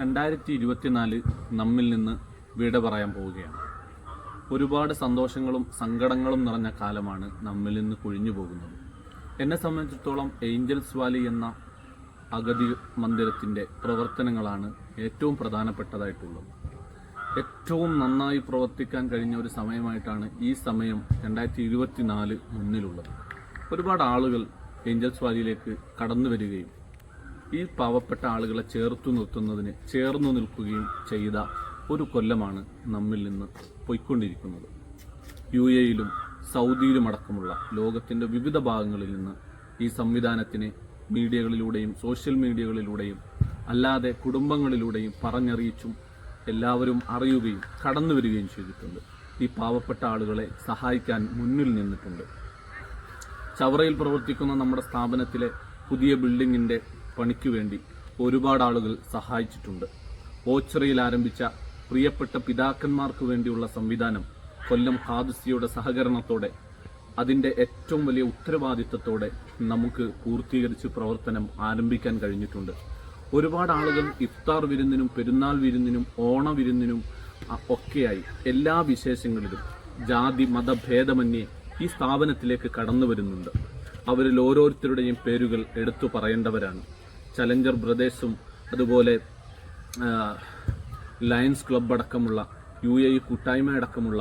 രണ്ടായിരത്തി ഇരുപത്തിനാല് നമ്മിൽ നിന്ന് വിട പറയാൻ പോവുകയാണ്. ഒരുപാട് സന്തോഷങ്ങളും സങ്കടങ്ങളും നിറഞ്ഞ കാലമാണ് നമ്മിൽ നിന്ന് കൊഴിഞ്ഞു പോകുന്നത്. എന്നെ സംബന്ധിച്ചിടത്തോളം ഏഞ്ചൽസ് വാലി എന്ന അഗതി മന്ദിരത്തിന്റെ പ്രവർത്തനങ്ങളാണ് ഏറ്റവും പ്രധാനപ്പെട്ടതായിട്ടുള്ളത്. ഏറ്റവും നന്നായി പ്രവർത്തിക്കാൻ കഴിഞ്ഞ ഒരു സമയമായിട്ടാണ് ഈ സമയം രണ്ടായിരത്തി ഇരുപത്തിനാല് മുന്നിലുള്ളത്. ഒരുപാട് ആളുകൾ ഏഞ്ചൽസ് വാലിയിലേക്ക് കടന്നു വരികയും ഈ പാവപ്പെട്ട ആളുകളെ ചേർത്തു നിർത്തുന്നതിന് ചേർന്നു നിൽക്കുകയും ചെയ്ത ഒരു കൊല്ലമാണ് നമ്മിൽ നിന്ന് പൊയ്ക്കൊണ്ടിരിക്കുന്നത്. യു എയിലും സൗദിയിലും അടക്കമുള്ള ലോകത്തിന്റെ വിവിധ ഭാഗങ്ങളിൽ നിന്ന് ഈ സംവിധാനത്തിനെ മീഡിയകളിലൂടെയും സോഷ്യൽ മീഡിയകളിലൂടെയും അല്ലാതെ കുടുംബങ്ങളിലൂടെയും പറഞ്ഞറിയിച്ചും എല്ലാവരും അറിയുകയും കടന്നു വരികയും ചെയ്തിട്ടുണ്ട്. ഈ പാവപ്പെട്ട ആളുകളെ സഹായിക്കാൻ മുന്നിൽ നിന്നിട്ടുണ്ട്. ചവറയിൽ പ്രവർത്തിക്കുന്ന നമ്മുടെ സ്ഥാപനത്തിലെ പുതിയ ബിൽഡിങ്ങിന്റെ പണിക്ക് വേണ്ടി ഒരുപാട് ആളുകൾ സഹായിച്ചിട്ടുണ്ട്. ഓച്ചിറയിൽ ആരംഭിച്ച പ്രിയപ്പെട്ട പിതാക്കന്മാർക്ക് വേണ്ടിയുള്ള സംവിധാനം കൊല്ലം ഹാദിസിയുടെ സഹകരണത്തോടെ അതിന്റെ ഏറ്റവും വലിയ ഉത്തരവാദിത്തത്തോടെ നമുക്ക് പൂർത്തീകരിച്ച് പ്രവർത്തനം ആരംഭിക്കാൻ കഴിഞ്ഞിട്ടുണ്ട്. ഒരുപാട് ആളുകൾ ഇഫ്താർ വിരുന്നിനും പെരുന്നാൾ വിരുന്നിനും ഓണ വിരുന്നിനും ഒക്കെയായി എല്ലാ വിശേഷങ്ങളിലും ജാതി മതഭേദമന്യേ ഈ സ്ഥാപനത്തിലേക്ക് കടന്നു വരുന്നുണ്ട്. അവരിൽ ഓരോരുത്തരുടെയും പേരുകൾ എടുത്തു പറയേണ്ടവരാണ്. ചലഞ്ചർ ബ്രദേഴ്സും അതുപോലെ ലയൻസ് ക്ലബ് അടക്കമുള്ള യു എ കൂട്ടായ്മ അടക്കമുള്ള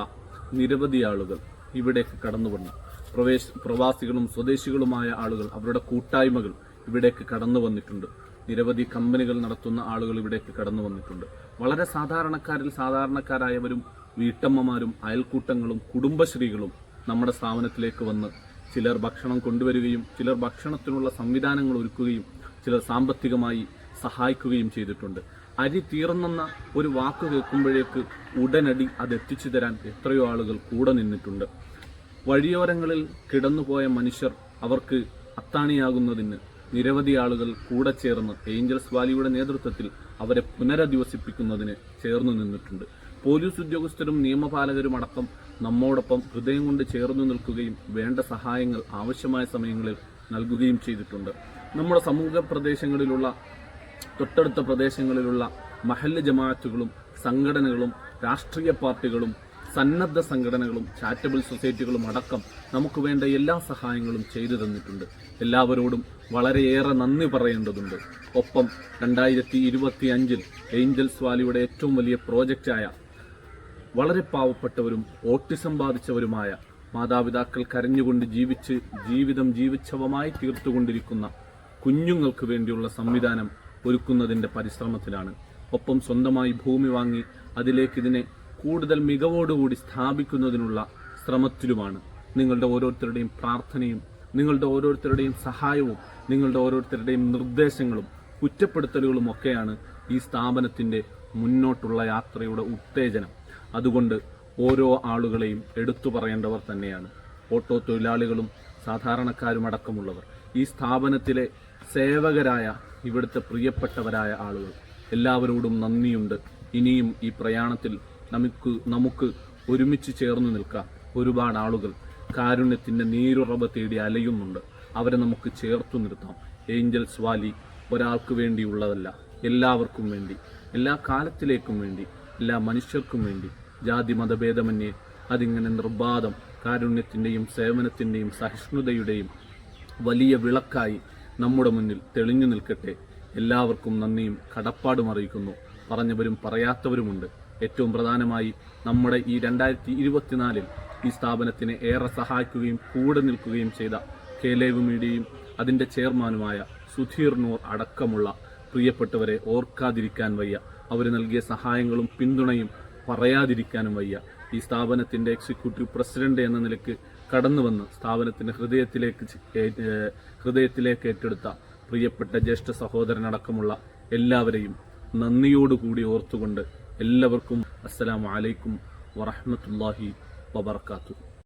നിരവധി ആളുകൾ ഇവിടേക്ക് കടന്നു വന്നു. പ്രവേശ പ്രവാസികളും സ്വദേശികളുമായ ആളുകൾ അവരുടെ കൂട്ടായ്മകൾ ഇവിടേക്ക് കടന്നു വന്നിട്ടുണ്ട്. നിരവധി കമ്പനികൾ നടത്തുന്ന ആളുകൾ ഇവിടേക്ക് കടന്നു വന്നിട്ടുണ്ട്. വളരെ സാധാരണക്കാരിൽ സാധാരണക്കാരായവരും വീട്ടമ്മമാരും അയൽക്കൂട്ടങ്ങളും കുടുംബശ്രീകളും നമ്മുടെ സ്ഥാപനത്തിലേക്ക് വന്ന് ചിലർ ഭക്ഷണം കൊണ്ടുവരികയും ചിലർ ഭക്ഷണത്തിനുള്ള സംവിധാനങ്ങൾ ഒരുക്കുകയും ചിലർ സാമ്പത്തികമായി സഹായിക്കുകയും ചെയ്തിട്ടുണ്ട്. അരി തീർന്നെന്ന ഒരു വാക്ക് കേൾക്കുമ്പോഴേക്ക് ഉടനടി അത് എത്തിച്ചു തരാൻ എത്രയോ ആളുകൾ കൂടെ നിന്നിട്ടുണ്ട്. വഴിയോരങ്ങളിൽ കിടന്നുപോയ മനുഷ്യർ അവർക്ക് അത്താണിയാകുന്നതിന് നിരവധി ആളുകൾ കൂടെ ചേർന്ന് ഏഞ്ചൽസ് വാലിയുടെ നേതൃത്വത്തിൽ അവരെ പുനരധിവസിപ്പിക്കുന്നതിന് ചേർന്നു നിന്നിട്ടുണ്ട്. പോലീസ് ഉദ്യോഗസ്ഥരും നിയമപാലകരും അടക്കം നമ്മോടൊപ്പം ഹൃദയം കൊണ്ട് ചേർന്നു നിൽക്കുകയും വേണ്ട സഹായങ്ങൾ ആവശ്യമായ സമയങ്ങളിൽ നൽകുകയും ചെയ്തിട്ടുണ്ട്. നമ്മുടെ സമൂഹ പ്രദേശങ്ങളിലുള്ള തൊട്ടടുത്ത പ്രദേശങ്ങളിലുള്ള മഹല്ല് ജമാഅത്തുകളും സംഘടനകളും രാഷ്ട്രീയ പാർട്ടികളും സന്നദ്ധ സംഘടനകളും ചാരിറ്റബിൾ സൊസൈറ്റികളും അടക്കം നമുക്ക് വേണ്ട എല്ലാ സഹായങ്ങളും ചെയ്തു തന്നിട്ടുണ്ട്. എല്ലാവരോടും വളരെയേറെ നന്ദി പറയേണ്ടതുണ്ട്. ഒപ്പം രണ്ടായിരത്തി ഇരുപത്തി അഞ്ചിൽ ഏഞ്ചൽസ് വാലിയുടെ ഏറ്റവും വലിയ പ്രോജക്റ്റായ വളരെ പാവപ്പെട്ടവരും ഓട്ടിസം ബാധിച്ചവരുമായ മാതാപിതാക്കൾ കരഞ്ഞുകൊണ്ട് ജീവിച്ച് ജീവിതം ജീവിച്ചവമായി തീർത്തുകൊണ്ടിരിക്കുന്ന കുഞ്ഞുങ്ങൾക്ക് വേണ്ടിയുള്ള സംവിധാനം ഒരുക്കുന്നതിന്റെ പരിശ്രമത്തിലാണ്. ഒപ്പം സ്വന്തമായി ഭൂമി വാങ്ങി അതിലേക്ക് ഇതിനെ കൂടുതൽ മികവോടുകൂടി സ്ഥാപിക്കുന്നതിനുള്ള ശ്രമത്തിലുമാണ്. നിങ്ങളുടെ ഓരോരുത്തരുടെയും പ്രാർത്ഥനയും നിങ്ങളുടെ ഓരോരുത്തരുടെയും സഹായവും നിങ്ങളുടെ ഓരോരുത്തരുടെയും നിർദ്ദേശങ്ങളും കുറ്റപ്പെടുത്തലുകളും ഒക്കെയാണ് ഈ സ്ഥാപനത്തിന്റെ മുന്നോട്ടുള്ള യാത്രയുടെ ഉത്തേജനം. അതുകൊണ്ട് ഓരോ ആളുകളെയും എടുത്തു പറയേണ്ടവർ തന്നെയാണ്. ഓട്ടോ തൊഴിലാളികളും സാധാരണക്കാരും അടക്കമുള്ളവർ. ഈ സ്ഥാപനത്തിലെ സേവകരായ ഇവിടുത്തെ പ്രിയപ്പെട്ടവരായ ആളുകൾ. എല്ലാവരോടും നന്ദിയുണ്ട്. ഇനിയും ഈ പ്രയാണത്തിൽ നമുക്ക് നമുക്ക് ഒരുമിച്ച് ചേർന്ന് നിൽക്കാം ഒരുപാട് ആളുകൾ കാരുണ്യത്തിന്റെ നീരുറവ് തേടി അലയുന്നുണ്ട്. അവരെ നമുക്ക് ചേർത്തു നിർത്താം. ഏഞ്ചൽസ് വാലി ഒരാൾക്ക് വേണ്ടിയുള്ളതല്ല എല്ലാവർക്കും വേണ്ടി എല്ലാ കാലത്തിലേക്കും വേണ്ടി എല്ലാ മനുഷ്യർക്കും വേണ്ടി. ജാതി മതഭേദമന്യേ അതിങ്ങനെ നിർബാധം കാരുണ്യത്തിന്റെയും സേവനത്തിന്റെയും സഹിഷ്ണുതയുടെയും വലിയ വിളക്കായി നമ്മുടെ മുന്നിൽ തെളിഞ്ഞു നിൽക്കട്ടെ. എല്ലാവർക്കും നന്ദിയും കടപ്പാടും അറിയിക്കുന്നു. പറഞ്ഞവരും പറയാത്തവരുമുണ്ട്. ഏറ്റവും പ്രധാനമായി നമ്മുടെ ഈ രണ്ടായിരത്തി ഇരുപത്തിനാലിൽ ഈ സ്ഥാപനത്തിനെ ഏറെ സഹായിക്കുകയും കൂടെ നിൽക്കുകയും ചെയ്ത കേലേവ് മീഡിയയും അതിന്റെ ചെയർമാനുമായ സുധീർ നൂർ അടക്കമുള്ള പ്രിയപ്പെട്ടവരെ ഓർക്കാതിരിക്കാൻ വയ്യ. അവർ നൽകിയ സഹായങ്ങളും പിന്തുണയും പറയാതിരിക്കാനും വയ്യ. ഈ സ്ഥാപനത്തിന്റെ എക്സിക്യൂട്ടീവ് പ്രസിഡന്റ് എന്ന നിലയ്ക്ക് കടന്നു വന്ന് സ്ഥാപനത്തിന്റെ ഹൃദയത്തിലേക്ക് ഹൃദയത്തിലേക്ക് ഏറ്റെടുത്ത പ്രിയപ്പെട്ട ജ്യേഷ്ഠ സഹോദരനടക്കമുള്ള എല്ലാവരെയും നന്ദിയോടുകൂടി ഓർത്തുകൊണ്ട് എല്ലാവർക്കും അസ്സലാമു അലൈക്കും വറഹ്മത്തുള്ളാഹി വബർക്കാത്തു